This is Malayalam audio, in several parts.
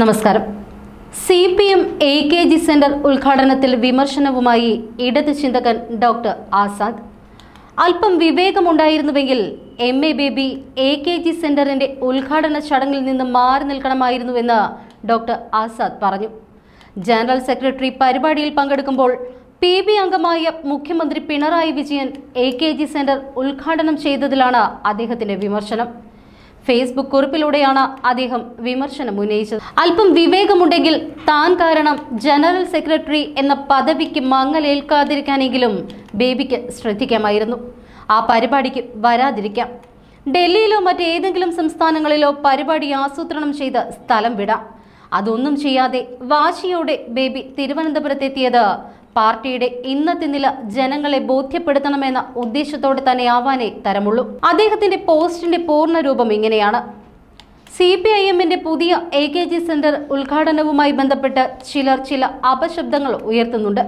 നമസ്കാരം. C P M A K G centre ഉദ്ഘാടനത്തിൽ വിമർശനവുമായി ഇടത് ചിന്തകൻ ഡോക്ടർ ആസാദ്. അല്പം വിവേകമുണ്ടായിരുന്നുവെങ്കിൽ M A Baby A K G സെന്ററിന്റെ ഉദ്ഘാടന ചടങ്ങിൽ നിന്ന് മാറി നിൽക്കണമായിരുന്നുവെന്ന് ഡോക്ടർ ആസാദ് പറഞ്ഞു. ജനറൽ സെക്രട്ടറി പരിപാടിയിൽ പങ്കെടുക്കുമ്പോൾ പി ബി അംഗമായ മുഖ്യമന്ത്രി Pinarayi Vijayan A K G centre ഉദ്ഘാടനം ചെയ്തതിലാണ് അദ്ദേഹത്തിന്റെ വിമർശനം. ഫേസ്ബുക്ക് കുറിപ്പിലൂടെയാണ് അദ്ദേഹം വിമർശനം ഉന്നയിച്ചത്. അല്പം വിവേകമുണ്ടെങ്കിൽ താൻ കാരണം ജനറൽ സെക്രട്ടറി എന്ന പദവിക്ക് മങ്ങലേൽക്കാതിരിക്കാനെങ്കിലും ബേബിക്ക് ശ്രദ്ധിക്കാമായിരുന്നു. ആ പരിപാടിക്ക് വരാതിരിക്കാം. ഡൽഹിയിലോ മറ്റേതെങ്കിലും സംസ്ഥാനങ്ങളിലോ പരിപാടി ആസൂത്രണം ചെയ്ത് സ്ഥലം വിടാം. അതൊന്നും ചെയ്യാതെ വാശിയോടെ ബേബി തിരുവനന്തപുരത്തെത്തിയത് പാർട്ടിയുടെ ഇന്നത്തെ നില ജനങ്ങളെ ബോധ്യപ്പെടുത്തണമെന്ന ഉദ്ദേശത്തോടെ തന്നെ ആവാനേ തരമുള്ളൂ. അദ്ദേഹത്തിന്റെ പോസ്റ്റിന്റെ പൂർണ രൂപം ഇങ്ങനെയാണ്. സി പി ഐ എമ്മിന്റെ പുതിയ എ കെ ജി സെന്റർ ഉദ്ഘാടനവുമായി ബന്ധപ്പെട്ട് ചിലർ ചില അപശബ്ദങ്ങൾ ഉയർത്തുന്നുണ്ട്.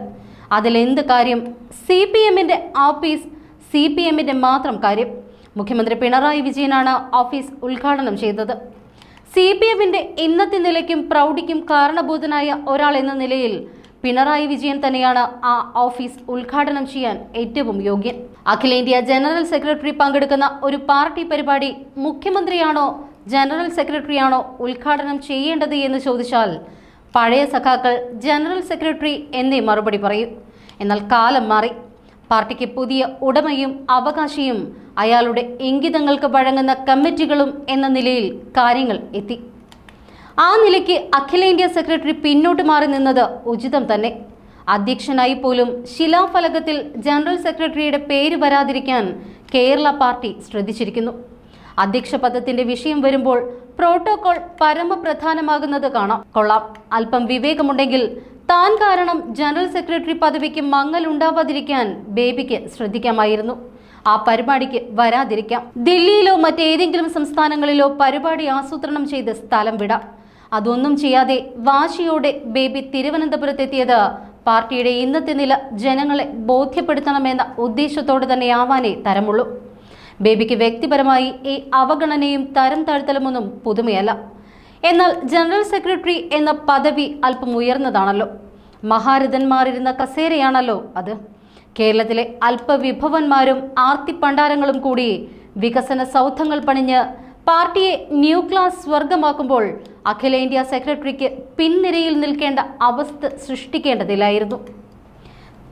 അതിലെന്ത് കാര്യം? സി പി എമ്മിന്റെ ഓഫീസ് സി പി എമ്മിന്റെ മാത്രം കാര്യം. മുഖ്യമന്ത്രി പിണറായി വിജയനാണ് ഓഫീസ് ഉദ്ഘാടനം ചെയ്തത്. സി പി എമ്മിന്റെ ഇന്നത്തെ നിലയ്ക്കും പ്രൗഢിക്കും കാരണഭൂതനായ ഒരാൾ എന്ന നിലയിൽ പിണറായി വിജയൻ തന്നെയാണ് ആ ഓഫീസ് ഉദ്ഘാടനം ചെയ്യാൻ ഏറ്റവും യോഗ്യൻ. അഖിലേന്ത്യാ ജനറൽ സെക്രട്ടറി പങ്കെടുക്കുന്ന ഒരു പാർട്ടി പരിപാടി മുഖ്യമന്ത്രിയാണോ ജനറൽ സെക്രട്ടറിയാണോ ഉദ്ഘാടനം ചെയ്യേണ്ടത് എന്ന് ചോദിച്ചാൽ പഴയ സഖാക്കൾ ജനറൽ സെക്രട്ടറി എന്നേ മറുപടി പറയും. എന്നാൽ കാലം മാറി. പാർട്ടിക്ക് പുതിയ ഉടമയും അവകാശിയും അയാളുടെ ഇംഗിതങ്ങൾക്ക് വഴങ്ങുന്ന കമ്മിറ്റികളും എന്ന നിലയിൽ കാര്യങ്ങൾ എത്തി. ആ നിലയ്ക്ക് അഖിലേന്ത്യാ സെക്രട്ടറി പിന്നോട്ട് മാറി നിന്നത് ഉചിതം തന്നെ. അധ്യക്ഷനായി പോലും ശിലാഫലകത്തിൽ ജനറൽ സെക്രട്ടറിയുടെ പേര് വരാതിരിക്കാൻ കേരള പാർട്ടി ശ്രദ്ധിച്ചിരിക്കുന്നു. അധ്യക്ഷ പദത്തിന്റെ വിഷയം വരുമ്പോൾ പ്രോട്ടോകോൾ പരമപ്രധാനമാകുന്നത് കാണാം. കൊള്ളാം. അല്പം വിവേകമുണ്ടെങ്കിൽ താൻ കാരണം ജനറൽ സെക്രട്ടറി പദവിക്ക് മങ്ങൽ ഉണ്ടാവാതിരിക്കാൻ ബേബിക്ക് ശ്രദ്ധിക്കാമായിരുന്നു. ആ പരിപാടിക്ക് വരാതിരിക്കാം. ദില്ലിയിലോ മറ്റേതെങ്കിലും സംസ്ഥാനങ്ങളിലോ പരിപാടി ആസൂത്രണം ചെയ്ത് സ്ഥലം വിടാം. അതൊന്നും ചെയ്യാതെ വാശിയോടെ ബേബി തിരുവനന്തപുരത്തെത്തിയത്. പാർട്ടിയുടെ ഇന്നത്തെ നില ജനങ്ങളെ ബോധ്യപ്പെടുത്തണമെന്ന ഉദ്ദേശത്തോടെ തന്നെയാവാനേ തരമുള്ളൂ. ബേബിക്ക് വ്യക്തിപരമായി ഈ അവഗണനയും തരം താഴ്ത്തലുമൊന്നും പുതുമയല്ല. എന്നാൽ ജനറൽ സെക്രട്ടറി എന്ന പദവി അല്പം ഉയർന്നതാണല്ലോ. മഹാരഥന്മാരിരുന്ന കസേരയാണല്ലോ അത്. കേരളത്തിലെ അല്പവിഭവന്മാരും ആർത്തിപ്പണ്ടാരങ്ങളും കൂടി വികസന സൗധങ്ങൾ പണിഞ്ഞ് പാർട്ടിയെ ന്യൂ ക്ലാസ് സ്വർഗമാക്കുമ്പോൾ അഖിലേന്ത്യാ സെക്രട്ടറിക്ക് പിൻനിരയിൽ നിൽക്കേണ്ട അവസ്ഥ സൃഷ്ടിക്കേണ്ടതില്ലായിരുന്നു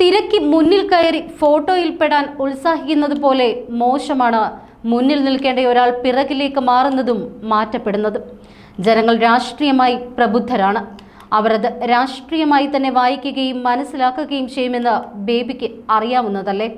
തിരക്ക് മുന്നിൽ കയറി ഫോട്ടോയിൽ പെടാൻ ഉത്സാഹിക്കുന്നത് പോലെ മോശമാണ് മുന്നിൽ നിൽക്കേണ്ട ഒരാൾ പിറകിലേക്ക് മാറുന്നതും മാറ്റപ്പെടുന്നതും. ജനങ്ങൾ രാഷ്ട്രീയമായി പ്രബുദ്ധരാണ്. അവരത് രാഷ്ട്രീയമായി തന്നെ വായിക്കുകയും മനസ്സിലാക്കുകയും ചെയ്യുമെന്ന് ബേബിക്ക് അറിയാവുന്നതല്ലേ?